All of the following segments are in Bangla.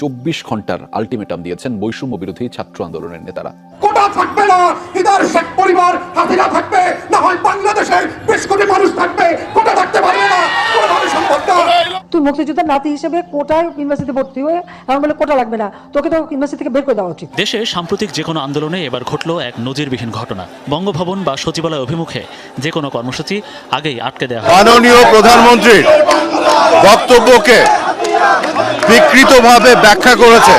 চব্বিশ ঘণ্টার আলটিমেটাম দিয়েছেন বৈষম্য বিরোধী ছাত্র আন্দোলনের নেতারা। কোটা থাকবে না ইদার শেখ পরিবার হাতিরা থাকবে না হয় বাংলাদেশে বেশ কোটি মানুষ থাকবে কোটা থাকতে পারবে না কোনোভাবে সম্ভব না। তুই মুক্তিযোদ্ধার নাতি হিসেবে কোটায় ইউনিভার্সিটিতে ভর্তি হয়ে এখন বলে কোটা লাগবে না তোকে তো ইউনিভার্সিটি থেকে বের করে দেওয়া উচিত। দেশে সাম্প্রতিক যে কোনো আন্দোলনে এবার ঘটল এক নজিরবিহীন ঘটনা। বঙ্গভবন বা সচিবালয় অভিমুখে যে কোনো কর্মসূচি আগেই আটকে দেওয়া হয়। মাননীয় প্রধানমন্ত্রীর বক্তব্যকে বিকৃতভাবে ব্যাখ্যা করেছে।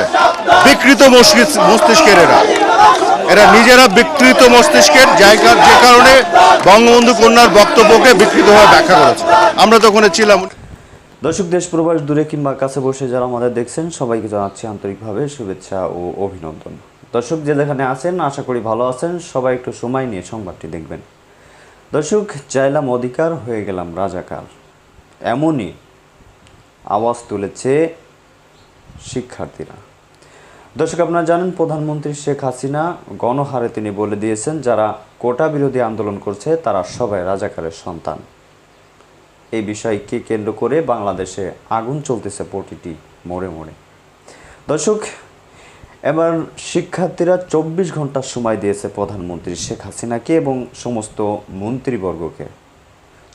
বিকৃত মস্তিষ্ক- মস্তিষ্কের এরা। এরা নিজেরা বিকৃত মস্তিষ্কের জায়গার যে কারণে বঙ্গবন্ধু কন্যার বক্তব্যকে বিকৃতভাবে ব্যাখ্যা করেছে। আমরা তো ওখানে ছিলাম। দর্শক, দেশ প্রবাস দূরে কিংবা কাছে বসে যারা আমাদের দেখছেন, সবাইকে জানাচ্ছি আন্তরিকভাবে শুভেচ্ছা ও অভিনন্দন। দর্শক, যে যেখানে আছেন, আশা করি ভালো আছেন। সবাই একটু সময় নিয়ে সংবাদটি দেখবেন। দর্শক, চাইলাম অধিকার, হয়ে গেলাম রাজাকার। এমনই আওয়াজ তুলেছে শিক্ষার্থীরা। দর্শক, আপনারা জানেন, প্রধানমন্ত্রী শেখ হাসিনা গণহারে তিনি বলে দিয়েছেন, যারা কোটা বিরোধী আন্দোলন করছে, তারা সবাই রাজাকারের সন্তান। এই বিষয়কে কেন্দ্র করে বাংলাদেশে আগুন চলতেছে প্রতিটি মোড়ে মোড়ে। দর্শক, এবার শিক্ষার্থীরা চব্বিশ ঘণ্টার সময় দিয়েছে প্রধানমন্ত্রী শেখ হাসিনাকে এবং সমস্ত মন্ত্রীবর্গকে।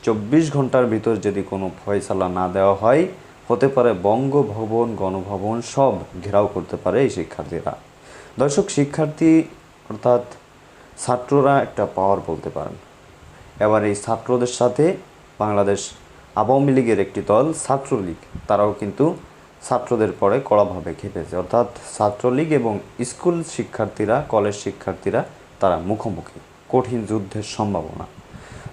চব্বিশ ঘণ্টার ভিতর যদি কোনো ফয়সালা না দেওয়া হয় হতে পারে বঙ্গভবন, গণভবন, সব ঘেরাও করতে পারে এই শিক্ষার্থীরা। দর্শক, শিক্ষার্থী অর্থাৎ ছাত্ররা একটা পাওয়ার বলতে পারেন। এবার এই ছাত্রদের সাথে বাংলাদেশ আওয়ামী লীগের একটি দল, ছাত্রলীগ, তারাও কিন্তু ছাত্রদের পরে কড়াভাবে খেপেছে। অর্থাৎ ছাত্রলীগ এবং স্কুল শিক্ষার্থীরা, কলেজ শিক্ষার্থীরা, তারা মুখোমুখি। কঠিন যুদ্ধের সম্ভাবনা।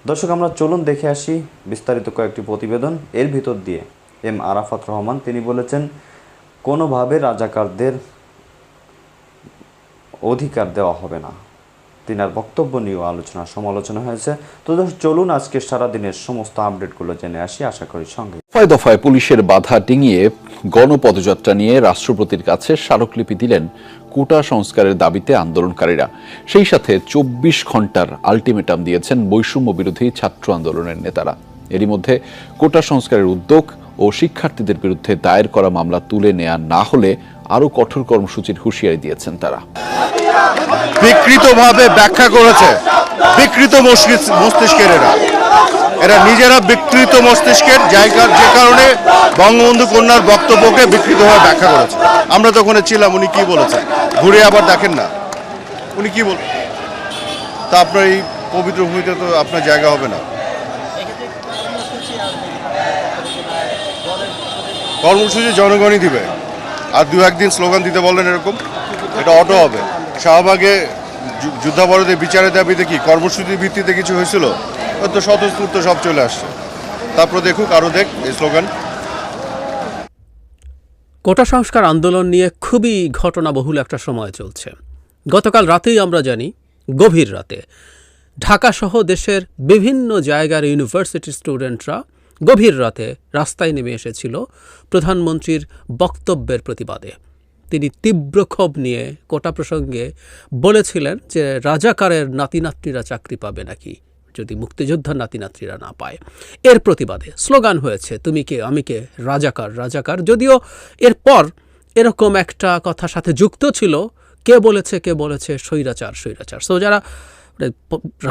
দর্শক, আমরা চলুন দেখে আসি বিস্তারিত কয়েকটি প্রতিবেদন। এর ভিতর দিয়ে এম আরাফাত রহমান, তিনি বলেছেন, কোনোভাবে রাজাকারদের অধিকার দেওয়া হবে না। তিনার বক্তব্য নিয়েও আলোচনা, সমালোচনা হয়েছে। তো চলুন আজকে সারাদিনের সমস্ত আপডেটগুলো জেনে আসি। আশা করি সঙ্গে দফায় দফায় পুলিশের বাধা ডিঙিয়ে গণপদযাত্রা নিয়ে রাষ্ট্রপতির কাছে স্মারকলিপি দিলেন কোটা সংস্কারের দাবিতে আন্দোলনকারীরা। সেই সাথে চব্বিশ ঘণ্টার আলটিমেটাম দিয়েছেন বৈষম্য বিরোধী ছাত্র আন্দোলনের নেতারা। এরই মধ্যে কোটা সংস্কারের উদ্যোগ ও শিক্ষার্থীদের বিরুদ্ধে দায়ের করা মামলা তুলে নেওয়া না হলে আরও কঠোর কর্মসূচির হুঁশিয়ারি দিয়েছেন তারা। বিকৃতভাবে ব্যাখ্যা করেছে বিকৃত মস্তিষ্কের এরা। এরা নিজেরা বিকৃত মস্তিষ্কের জায়গার যে কারণে বঙ্গবন্ধু কন্যার বক্তব্যকে বিকৃতভাবে ব্যাখ্যা করেছে। আমরা তখন ছিলাম, উনি কি বলেছেন? ঘুরে আবার দেখেন না। উনি কি বল তা আপনার এই পবিত্র ভূমিতে তো আপনার জায়গা হবে না। কর্মসূচি জনগণই দিবে। আর দু একদিন স্লোগান দিতে বললেন এরকম, এটা অটো হবে। শাহবাগে যুদ্ধাপরাধের বিচারের দাবিতে কি কর্মসূচির ভিত্তিতে কিছু হয়েছিল? তো স্বতঃস্ফূর্ত সব চলে আসছে। তারপর দেখুক আরও দেখ এই স্লোগান। কোটা সংস্কার আন্দোলন নিয়ে খুবই ঘটনাবহুল একটা সময় চলছে। গতকাল রাতেই আমরা জানি, গভীর রাতে, ঢাকাসহ দেশের বিভিন্ন জায়গার ইউনিভার্সিটির স্টুডেন্টরা গভীর রাতে রাস্তায় নেমে এসেছিল প্রধানমন্ত্রীর বক্তব্যের প্রতিবাদে। তিনি তীব্র ক্ষোভ নিয়ে কোটা প্রসঙ্গে বলেছিলেন যে, রাজাকারের নাতিনাতনিরা চাকরি পাবে নাকি, যদি মুক্তিযোদ্ধার নাতিনাতনিরা না পায়। এর প্রতিবাদে স্লোগান হয়েছে, তুমি কে? আমি কে? রাজাকার রাজাকার। যদিও এরপর এরকম একটা কথা সাথে যুক্ত ছিল, কে বলেছে কে বলেছে, স্বৈরাচার স্বৈরাচার। সো যারা মানে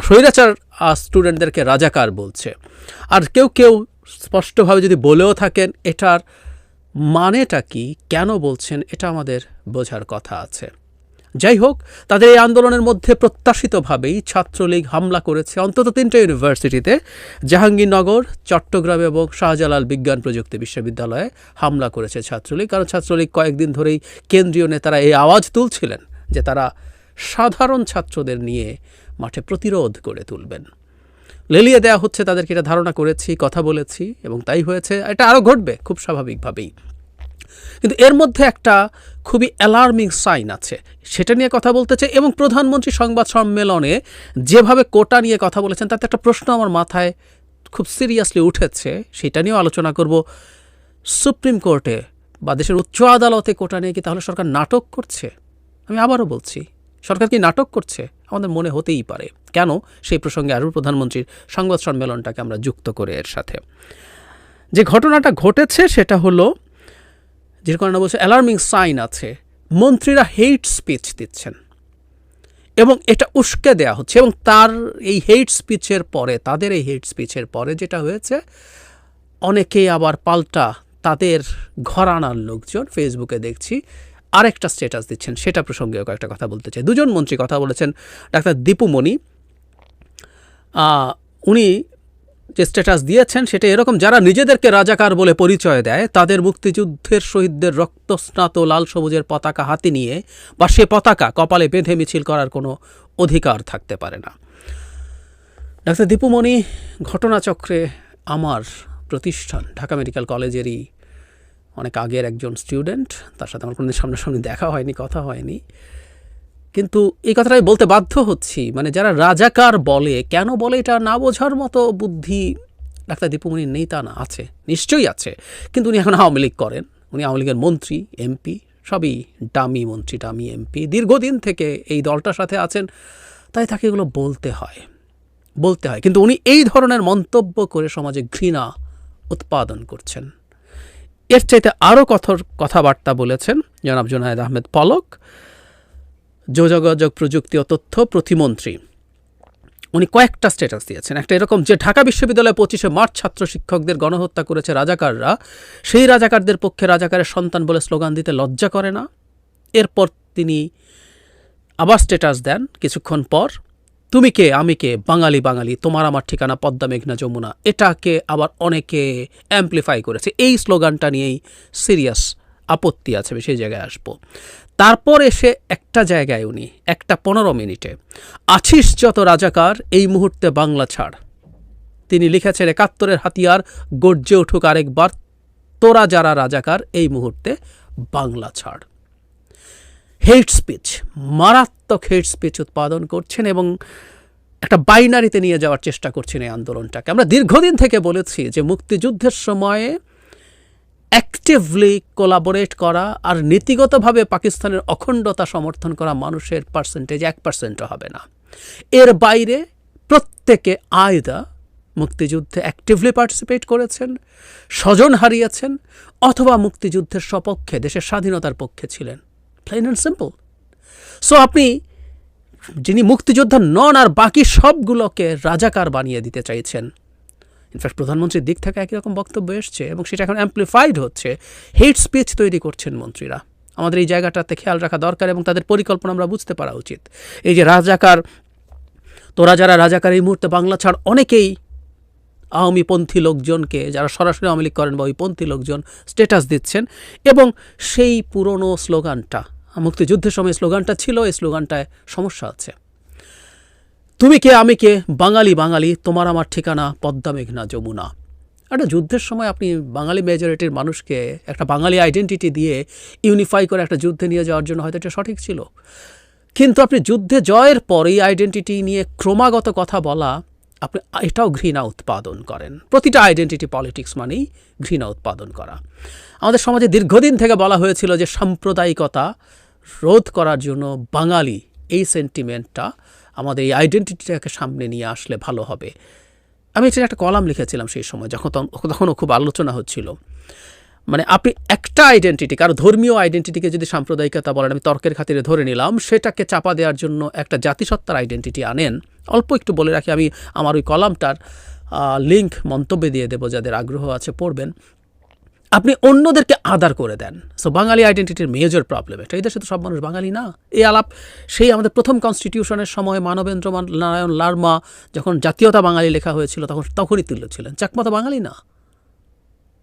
স্বৈরাচার স্টুডেন্টদেরকে রাজাকার বলছে, আর কেউ কেউ স্পষ্টভাবে যদি বলেও থাকেন, এটার মানেটা কি? কেন বলছেন? এটা আমাদের বোঝার কথা আছে। যাই হোক, তাদের এই আন্দোলনের মধ্যে প্রত্যাশিতভাবেই ছাত্রলীগ হামলা করেছে অন্তত তিনটে ইউনিভার্সিটিতে। জাহাঙ্গীরনগর, চট্টগ্রাম এবং শাহজালাল বিজ্ঞান প্রযুক্তি বিশ্ববিদ্যালয়ে হামলা করেছে ছাত্রলীগ। কারণ ছাত্রলীগ কয়েকদিন ধরেই কেন্দ্রীয় নেতারা এই আওয়াজ তুলছিলেন যে তারা সাধারণ ছাত্রদের নিয়ে মাঠে প্রতিরোধ করে তুলবেন। লেলিয়ে দেওয়া হচ্ছে তাদেরকে, এটা ধারণা করেছি, কথা বলেছি, এবং তাই হয়েছে। এটা আরও ঘটবে, খুব স্বাভাবিকভাবেই। কিন্তু এর মধ্যে একটা খুবই অ্যালার্মিং সাইন আছে। সেটা নিয়ে কথা বলতে চাই, এবং প্রধানমন্ত্রী সংবাদ সম্মেলনে যেভাবে কোটা নিয়ে কথা বলেছেন, তাতে একটা প্রশ্ন আমার মাথায় খুব সিরিয়াসলি উঠেছে, সেটা নিয়েও আলোচনা করব। সুপ্রিম কোর্টে বা দেশের উচ্চ আদালতে কোটা নিয়ে কি তাহলে সরকার নাটক করছে? আমি আবারও বলছি সরকার কি নাটক করছে? আমাদের মনে হতেই পারে। কেন? সেই প্রসঙ্গে আরও প্রধানমন্ত্রীর সংবাদ সম্মেলনটাকে আমরা যুক্ত করে এর সাথে। যে ঘটনাটা ঘটেছে সেটা হলো যে কারণে বলছে অ্যালার্মিং সাইন আছে। মন্ত্রীরা হেইট স্পিচ দিচ্ছেন। এবং এটা উস্কে দেয়া হচ্ছে। এবং তার এই হেইট স্পিচের পরে, তাদের এই হেইট স্পিচের পরে যেটা হয়েছে, অনেকেই আবার পাল্টা তাদের ঘরানার লোকজন ফেসবুকে দেখছি আরেকটা স্ট্যাটাস দিচ্ছেন, সেটা প্রসঙ্গেও কয়েকটা কথা বলতে চাই। দুজন মন্ত্রী কথা বলেছেন, ডাক্তার দীপুমণি উনি যে স্ট্যাটাস দিয়েছেন, সেটা এরকম, যারা নিজেদেরকে রাজাকার বলে পরিচয় দেয়, তাদের মুক্তিযুদ্ধের শহীদদের রক্তস্নাত লাল সবুজের পতাকা হাতে নিয়ে, বা সে পতাকা কপালে বেঁধে মিছিল করার কোনো অধিকার থাকতে পারে না। ডাক্তার দীপুমণি ঘটনাচক্রে আমার প্রতিষ্ঠান, ঢাকা মেডিকেল কলেজেরই অনেক আগের একজন স্টুডেন্ট তার সাথে আমার কোনোদিন সামনাসামনি দেখা হয়নি, কথা হয়নি। কিন্তু এই কথাটা আমি বলতে বাধ্য হচ্ছি মানে যারা রাজাকার বলে, কেন বলে এটা না বোঝার মতো বুদ্ধি ডাক্তার দীপুমণির নেই তা না, আছে, নিশ্চয়ই আছে। কিন্তু উনি এখন আওয়ামী লীগ করেন, উনি আওয়ামী লীগের মন্ত্রী, এমপি, সবই ডামি মন্ত্রী, ডামি এমপি। দীর্ঘদিন থেকে এই দলটার সাথে আছেন, তাই তাকে এগুলো বলতে হয় বলতে হয়। কিন্তু উনি এই ধরনের মন্তব্য করে সমাজে ঘৃণা উৎপাদন করছেন। এর চাইতে আরও কথর কথাবার্তা বলেছেন জনাব জুনায়দ আহমেদ পলক, যোগাযোগ প্রযুক্তি ও তথ্য প্রতিমন্ত্রী। উনি কয়েকটা স্ট্যাটাস দিয়েছেন। একটা এরকম যে ঢাকা বিশ্ববিদ্যালয়ে পঁচিশে মার্চ ছাত্র শিক্ষকদের গণহত্যা করেছে রাজাকাররা, সেই রাজাকারদের পক্ষে রাজাকারের সন্তান বলে স্লোগান দিতে লজ্জা করে না। এরপর তিনি আবার স্ট্যাটাস দেন কিছুক্ষণ পর। তুমি কে? আমি কে? বাঙালি বাঙালি। তোমার আমার ঠিকানা পদ্মা মেঘনা যমুনা। এটাকে আবার অনেকে অ্যাম্পলিফাই করেছে। এই স্লোগানটা নিয়েই সিরিয়াস আপত্তি আছে, আমি সেই জায়গায় আসব। তারপর এসে একটা জায়গায় উনি, একটা পনেরো মিনিটে, আছিস যত রাজাকার, এই মুহূর্তে বাংলা ছাড়। তিনি লিখেছেন, একাত্তরের হাতিয়ার গর্জে উঠুক আরেকবার, তোরা যারা রাজাকার, এই মুহূর্তে বাংলা ছাড়। হেট স্পিচ, মারাত্মক হেট স্পিচ উৎপাদন করছেন এবং একটা বাইনারিতে নিয়ে যাওয়ার চেষ্টা করছেন এই আন্দোলনটাকে। আমরা দীর্ঘদিন থেকে বলেছি যে মুক্তিযুদ্ধের সময়ে অ্যাক্টিভলি কোলাবোরেট করা আর নীতিগতভাবে পাকিস্তানের অখণ্ডতা সমর্থন করা মানুষের পার্সেন্টেজ এক পার্সেন্টও হবে না। এর বাইরে প্রত্যেকে আয়দা মুক্তিযুদ্ধে অ্যাক্টিভলি পার্টিসিপেট করেছেন, স্বজন হারিয়েছেন অথবা মুক্তিযুদ্ধের সপক্ষে, দেশের স্বাধীনতার পক্ষে ছিলেন। প্লেন অ্যান্ড সিম্পল সো আপনি যিনি মুক্তিযোদ্ধা নন আর বাকি সবগুলোকে রাজাকার বানিয়ে দিতে চাইছেন ইনফ্যাক্ট প্রধানমন্ত্রীর দিক থেকে একই রকম বক্তব্য এসছে এবং সেটা এখন অ্যাম্পলিফাইড হচ্ছে হেট স্পিচ তৈরি করছেন মন্ত্রীরা। আমাদের এই জায়গাটাতে খেয়াল রাখা দরকার এবং তাদের পরিকল্পনা আমরা বুঝতে পারা উচিত। এই যে রাজাকার, তোরা যারা রাজাকার এই মুহূর্তে বাংলা ছাড়, অনেকেই আওয়ামীপন্থী লোকজনকে, যারা সরাসরি আওয়ামী লীগ করেন বা ওই পন্থী লোকজন স্ট্যাটাস দিচ্ছেন এবং সেই পুরনো স্লোগানটা মুক্তিযুদ্ধের সময় স্লোগানটা ছিল, এই স্লোগানটায় সমস্যা আছে। তুমি কে, আমি কে? বাঙালি বাঙালি, তোমার আমার ঠিকানা, পদ্মা মেঘনা, যমুনা। একটা যুদ্ধের সময় আপনি বাঙালি মেজরিটির মানুষকে একটা বাঙালি আইডেন্টিটি দিয়ে ইউনিফাই করে একটা যুদ্ধে নিয়ে যাওয়ার জন্য হয়তো এটা সঠিক ছিল। কিন্তু আপনি যুদ্ধে জয়ের পর এই আইডেন্টিটি নিয়ে ক্রমাগত কথা বলা, আপনি এটাও ঘৃণা উৎপাদন করেন। প্রতিটা আইডেন্টিটি পলিটিক্স মানেই ঘৃণা উৎপাদন করা। আমাদের সমাজে দীর্ঘদিন থেকে বলা হয়েছিল যে সাম্প্রদায়িকতা রোধ করার জন্য বাঙালি এই সেন্টিমেন্টটা আমাদের এই আইডেন্টিটিটাকে সামনে নিয়ে আসলে ভালো হবে। আমি এটা একটা কলাম লিখেছিলাম সেই সময়, যখন তখন- তখনও খুব আলোচনা হচ্ছিল। মানে আপনি একটা আইডেন্টিটি কারও ধর্মীয় আইডেন্টিটিকে যদি সাম্প্রদায়িকতা বলেন, আমি তর্কের খাতিরে ধরে নিলাম, সেটাকে চাপা দেওয়ার জন্য একটা জাতিসত্তার আইডেন্টিটি আনেন। অল্প একটু বলে রাখি, আমি আমার ওই কলামটার লিঙ্ক মন্তব্যে দিয়ে দেবো, যাদের আগ্রহ আছে পড়বেন। আপনি অন্যদেরকে আদার করে দেন। সো বাঙালি আইডেন্টিটির মেজর প্রবলেম এটা। এই দেশে তো সব মানুষ বাঙালি না। এই আলাপ, সেই আমাদের প্রথম কনস্টিটিউশনের সময় মানবেন্দ্র মান- নারায়ণ লার্মা যখন জাতীয়তা বাঙালি লেখা হয়েছিল, তখন, তখনই তুল্য ছিলেন। চাকমা তো বাঙালি না।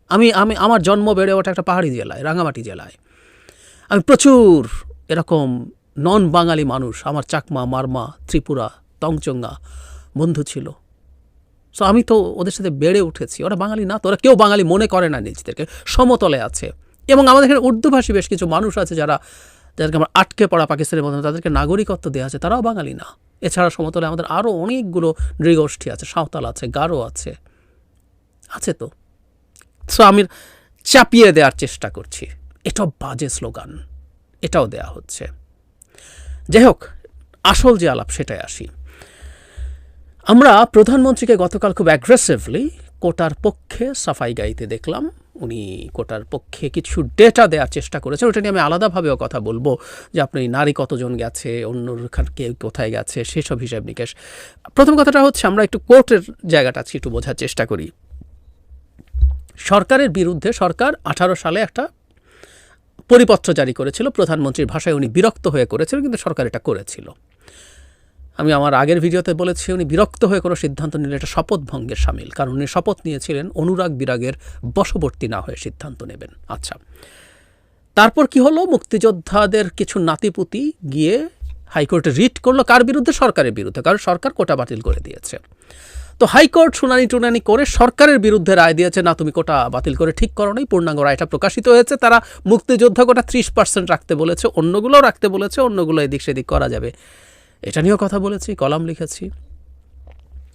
আমি আমি, আমার জন্ম বেড়ে ওঠা একটা পাহাড়ি জেলায়, রাঙামাটি জেলায়। আমি প্রচুর এরকম নন বাঙালি মানুষ, আমার চাকমা, মারমা, ত্রিপুরা, তংচঙ্গা বন্ধু ছিল। সো আমি তো ওদের সাথে বেড়ে উঠেছি। ওরা বাঙালি না, তো ওরা কেউ বাঙালি মনে করে না নিজেদেরকে। সমতলে আছে। এবং আমাদের এখানে উর্দুভাষী বেশ কিছু মানুষ আছে যারা, যাদেরকে আমরা আটকে পড়া পাকিস্তানের মধ্যে, তাদেরকে নাগরিকত্ব দেওয়া আছে, তারাও বাঙালি না। এছাড়া সমতলে আমাদের আরও অনেকগুলো নৃগোষ্ঠী আছে, সাঁওতাল আছে, গারো আছে। আছে তো। সো আমি চাপিয়ে দেওয়ার চেষ্টা করছি। এটাও বাজে স্লোগান। এটাও দেয়া হচ্ছে। যাই হোক, আসল যে আলাপ সেটাই আসি। আমরা প্রধানমন্ত্রীকে গতকাল খুব অ্যাগ্রেসিভলি কোটার পক্ষে সাফাই গাইতে দেখলাম। উনি কোটার পক্ষে কিছু ডেটা দেওয়ার চেষ্টা করেছেন। ওটা নিয়ে আমি আলাদাভাবেও কথা বলব যে আপনি নারী কতজন গেছে, অন্য কে কোথায় গেছে, সেসব হিসাব নিকেশ। প্রথম কথাটা হচ্ছে আমরা একটু কোর্টের জায়গাটা আজকে একটু বোঝার চেষ্টা করি। সরকারের বিরুদ্ধে সরকার আঠারো সালে একটা পরিপত্র জারি করেছিল। প্রধানমন্ত্রীর ভাষায় উনি বিরক্ত হয়ে করেছিল কিন্তু সরকার এটা করেছিল। আমি আমার আগের ভিডিওতে বলেছি, উনি বিরক্ত হয়ে কোনো সিদ্ধান্ত নিলে এটা শপথ ভঙ্গের সামিল, কারণ উনি শপথ নিয়েছিলেন অনুরাগ বিরাগের বশবর্তী না হয়ে সিদ্ধান্ত নেবেন। আচ্ছা তারপর কি হলো? মুক্তিযোদ্ধাদের কিছু নাতিপুতি গিয়ে হাইকোর্টে রিট করল, কার বিরুদ্ধে? সরকারের বিরুদ্ধে, কারণ সরকার কোটা বাতিল করে দিয়েছে। তো হাইকোর্ট শুনানি টুনানি করে সরকারের বিরুদ্ধে রায় দিয়েছে, না, তুমি কোটা বাতিল করে ঠিক করো নাই, পূর্ণাঙ্গ রায়টা প্রকাশিত হয়েছে। তারা মুক্তিযোদ্ধা কোটা ত্রিশ পার্সেন্ট রাখতে বলেছে, অন্যগুলোও রাখতে বলেছে, অন্যগুলো এদিক সেদিক করা যাবে। এটা নিয়েও কথা বলেছি, কলাম লিখেছি।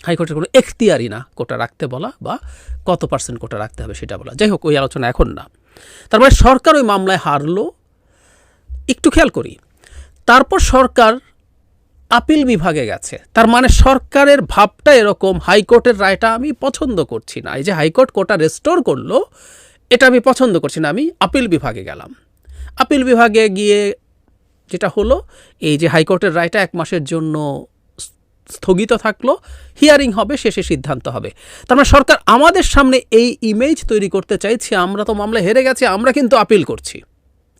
হাইকোর্টের কোনো এখতিয়ারই না কোটা রাখতে বলা বা কত পার্সেন্ট কোটা রাখতে হবে সেটা বলা। যাই হোক, ওই আলোচনা এখন না। তার মানে সরকার ওই মামলায় হারলো। একটু খেয়াল করি। তারপর সরকার আপিল বিভাগে গেছে। তার মানে সরকারের ভাবটা এরকম, হাইকোর্টের রায়টা আমি পছন্দ করছি না। এই যে হাইকোর্ট কোটা রেস্টোর করল, এটা আমি পছন্দ করছি না। আমি আপিল বিভাগে গেলাম। আপিল বিভাগে গিয়ে যেটা হলো, এই যে হাইকোর্টের রায়টা এক মাসের জন্য স্থগিত থাকল, হিয়ারিং হবে, শেষে সিদ্ধান্ত হবে। তার মানে সরকার আমাদের সামনে এই ইমেজ তৈরি করতে চাইছে, আমরা তো মামলা হেরে গেছি, আমরা কিন্তু আপিল করছি।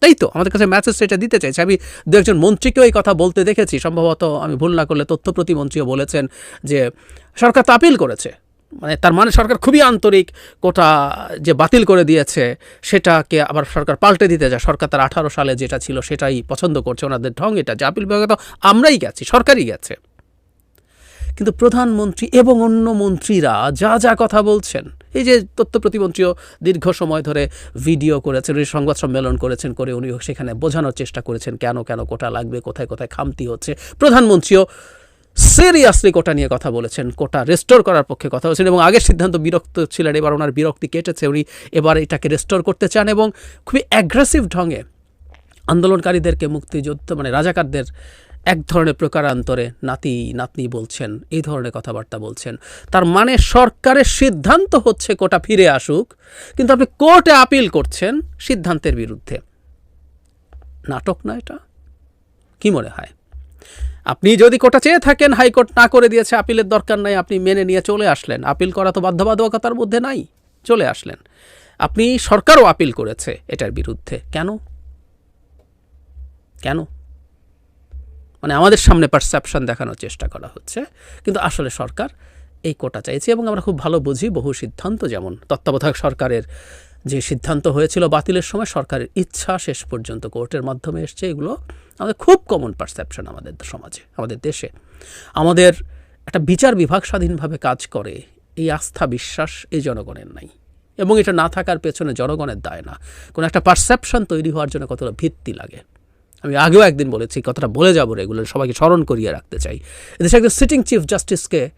তাই তো? আমাদের কাছে ম্যাসেজ সেটা দিতে চাইছে। আমি দু একজন মন্ত্রীকেও এই কথা বলতে দেখেছি, সম্ভবত আমি ভুল না করলে তথ্য প্রতিমন্ত্রীও বলেছেন যে সরকার তো আপিল করেছে। মানে তার মানে সরকার খুবই আন্তরিক কোটা যে বাতিল করে দিয়েছে, সেটাকে আবার সরকার পাল্টে দিতে যায়। সরকার তার আঠারো সালে যেটা ছিল সেটাই পছন্দ করছে, ওনাদের ঢং এটা। যে আপিল বিভাগে তো আমরাই গেছি, সরকারই গেছে। কিন্তু প্রধানমন্ত্রী এবং অন্য মন্ত্রীরা যা যা কথা বলছেন, এই যে তথ্য প্রতিমন্ত্রীও দীর্ঘ সময় ধরে ভিডিও করেছেন উনি সংবাদ সম্মেলন করেছেন করে উনি সেখানে বোঝানোর চেষ্টা করেছেন, কেন কেন কোটা লাগবে, কোথায় কোথায় খামতি হচ্ছে। প্রধানমন্ত্রীও সিরিয়াসলি কোটা নিয়ে কথা বলেছেন, কোটা রেস্টোর করার পক্ষে কথা বলেছেন এবং আগের সিদ্ধান্ত বিরক্ত ছিলেন, এবার ওনার বিরক্তি কেটেছে, উনি এবার এটাকে রেস্টোর করতে চান এবং খুবই অ্যাগ্রেসিভ ঢঙে আন্দোলনকারীদেরকে মুক্তিযুদ্ধ মানে রাজাকারদের এক ধরনের প্রকারান্তরে নাতি, নাতনি বলছেন, এই ধরনের কথাবার্তা বলছেন। তার মানে সরকারের সিদ্ধান্ত হচ্ছে কোটা ফিরে আসুক, কিন্তু আপনি কোর্টে আপিল করছেন সিদ্ধান্তের বিরুদ্ধে। নাটক না এটা? কি মনে হয়? আপনি যদি কোটা চেয়ে থাকেন, হাইকোর্ট না করে দিয়েছে, আপিলের দরকার নাই, আপনি মেনে নিয়ে চলে আসলেন। আপিল করা তো বাধ্যবাধকতার মধ্যে নাই, চলে আসলেন। আপনি সরকারও আপিল করেছে এটার বিরুদ্ধে। কেন? কেন? মানে আমাদের সামনে পারসেপশন দেখানোর চেষ্টা করা হচ্ছে, কিন্তু আসলে সরকার এই কোটা চাইছে এবং আমরা খুব ভালো বুঝি, বহু সিদ্ধান্ত যেমন তত্ত্বাবধায়ক সরকারের যে সিদ্ধান্ত হয়েছিল বাতিলের সময়, সরকারের ইচ্ছা শেষ পর্যন্ত কোর্টের মাধ্যমে এসছে, এগুলো আমাদের খুব কমন পারসেপশন আমাদের সমাজে, আমাদের দেশে। আমাদের একটা বিচার বিভাগ স্বাধীনভাবে কাজ করে, এই আস্থা, বিশ্বাস এই জনগণের নাই। এবং এটা না থাকার পেছনে জনগণের দায় না। কোনো একটা পারসেপশন তৈরি হওয়ার জন্য কতটা ভিত্তি লাগে। আমি আগেও একদিন বলেছি, কথাটা বলে যাব রেগুলার সবাইকে স্মরণ করিয়ে রাখতে চাই। এদেশে একজন সিটিং চিফ জাস্টিসকে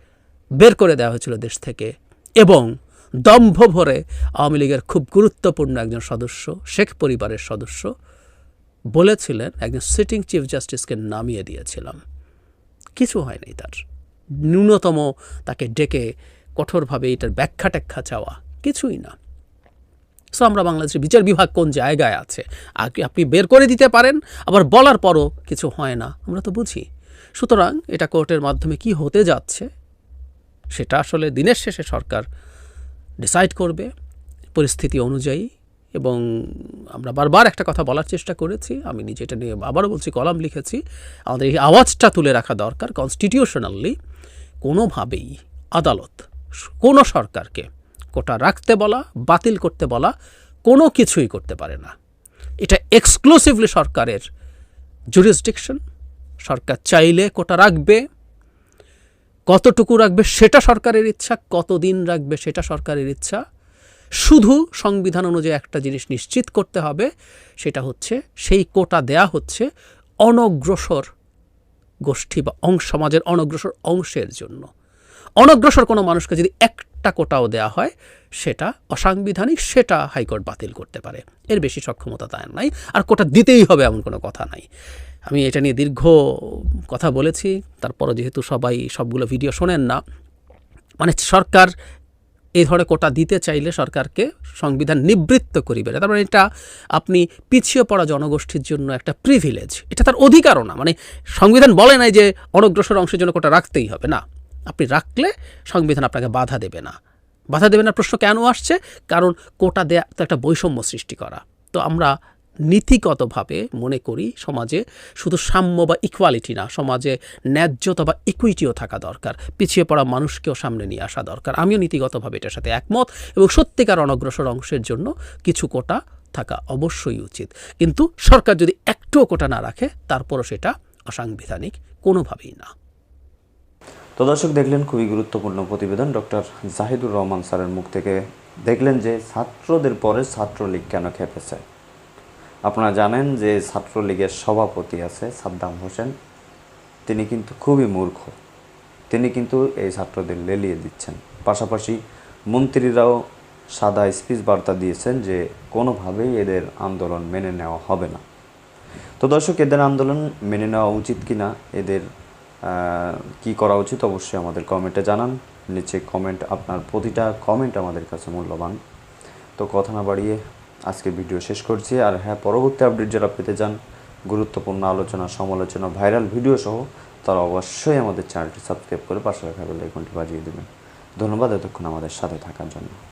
বের করে দেওয়া হয়েছিল দেশ থেকে এবং দম্ভ ভরে আওয়ামী লীগের খুব গুরুত্বপূর্ণ একজন সদস্য, শেখ পরিবারের সদস্য বলেছিলেন, একজন সিটিং চিফ জাস্টিসকে নামিয়ে দিয়েছিলাম। কিছু হয়নি তার। ন্যূনতম তাকে ডেকে কঠোরভাবে এটার ব্যাখ্যা ট্যাখ্যা চাওয়া, কিছুই না। সো আমরা বাংলাদেশের বিচার বিভাগ কোন জায়গায় আছে? আপনি বের করে দিতে পারেন, আবার বলার পরও কিছু হয় না। আমরা তো বুঝি। সুতরাং এটা কোর্টের মাধ্যমে কি হতে যাচ্ছে, সেটা আসলে দিনের শেষে সরকার ডিসাইড করবে। পরিস্থিতি অনুযায়ী এবং আমরা বারবার একটা কথা বলার চেষ্টা করেছি, আমি নিজে এটা নিয়ে আবারও বলছি, কলাম লিখেছি, আমাদের এই আওয়াজটা তুলে রাখা দরকার কনস্টিটিউশনালি কোনোভাবেই আদালত, কোনো সরকারকে কোটা রাখতে বলা, বাতিল করতে বলা, কোনো কিছুই করতে পারে না। এটা এক্সক্লুসিভলি সরকারের জুরিসডিকশন সরকার চাইলে কোটা রাখবে, কতটুকু রাখবে সেটা সরকারের ইচ্ছা, কতদিন রাখবে সেটা সরকারের ইচ্ছা শুধু সংবিধান অনুযায়ী একটা জিনিস নিশ্চিত করতে হবে, সেটা হচ্ছে সেই কোটা দেয়া হচ্ছে অনগ্রসর গোষ্ঠী বা অংশ সমাজের অনগ্রসর অংশের জন্য। অনগ্রসর কোনো মানুষকে যদি একটা কোটাও দেওয়া হয়, সেটা অসাংবিধানিক, সেটা হাইকোর্ট বাতিল করতে পারে। এর বেশি সক্ষমতা তার নাই, আর কোটা দিতেই হবে এমন কোনো কথা নাই। আমি এটা নিয়ে দীর্ঘ কথা বলেছি, তারপরও যেহেতু সবাই সবগুলো ভিডিও শোনেন না মানে সরকার এই ধরনের কোটা দিতে চাইলে সরকারকে সংবিধান নিবৃত্ত করিবে না। তার মানে এটা আপনি পিছিয়ে পড়া জনগোষ্ঠীর জন্য একটা প্রিভিলেজ এটা তার অধিকারও না। মানে সংবিধান বলে নাই যে অনগ্রসর অংশের জন্য কোটা রাখতেই হবে। না, আপনি রাখলে সংবিধান আপনাকে বাধা দেবে না। বাধা দেবে না প্রশ্ন কেন আসছে? কারণ কোটা দেয়া তো একটা বৈষম্য সৃষ্টি করা। তো আমরা নীতিগতভাবে মনে করি সমাজে শুধু সাম্য বা ইকুয়ালিটি না, সমাজে ন্যায্যতা বা ইকুইটিও থাকা দরকার। পিছিয়ে পড়া মানুষকেও সামনে নিয়ে আসা দরকার। আমিও নীতিগতভাবে এটার সাথে একমত এবং সত্যিকার অনগ্রসর অংশের জন্য কিছু কোটা থাকা অবশ্যই উচিত। কিন্তু সরকার যদি একটুও কোটা না রাখে, তারপরও সেটা অসাংবিধানিক কোনোভাবেই না। তো দর্শক, দেখলেন খুবই গুরুত্বপূর্ণ প্রতিবেদন ডক্টর জাহিদুর রহমান স্যারের মুখ থেকে। দেখলেন যে ছাত্রদের পরে ছাত্রলীগ কেন খেপেছে। আপনারা জানেন যে ছাত্রলীগের সভাপতি আছে সাদ্দাম হোসেন। তিনি কিন্তু খুবই মূর্খ। তিনি কিন্তু এই ছাত্রদের লেলিয়ে দিচ্ছেন। পাশাপাশি মন্ত্রীরাও সাদা স্পিচ বার্তা দিয়েছেন যে কোনোভাবেই এদের আন্দোলন মেনে নেওয়া হবে না। তো দর্শক, এদের আন্দোলন মেনে নেওয়া উচিত কি না এদের কি করা উচিত অবশ্যই আমাদের কমেন্টে জানান। নিচে কমেন্ট, আপনার প্রতিটা কমেন্ট আমাদের কাছে মূল্যবান। তো কথা না বাড়িয়ে আজকে ভিডিও শেষ করছি। আর হ্যাঁ পরবর্তী আপডেট যারা পেতে চান, গুরুত্বপূর্ণ আলোচনা, সমালোচনা ভাইরাল ভিডিও সহ, তারা অবশ্যই আমাদের চ্যানেলটি সাবস্ক্রাইব করে পাশে রাখা বেল আইকনটি বাজিয়ে দেবেন। ধন্যবাদ, এতক্ষণ আমাদের সাথে থাকার জন্য।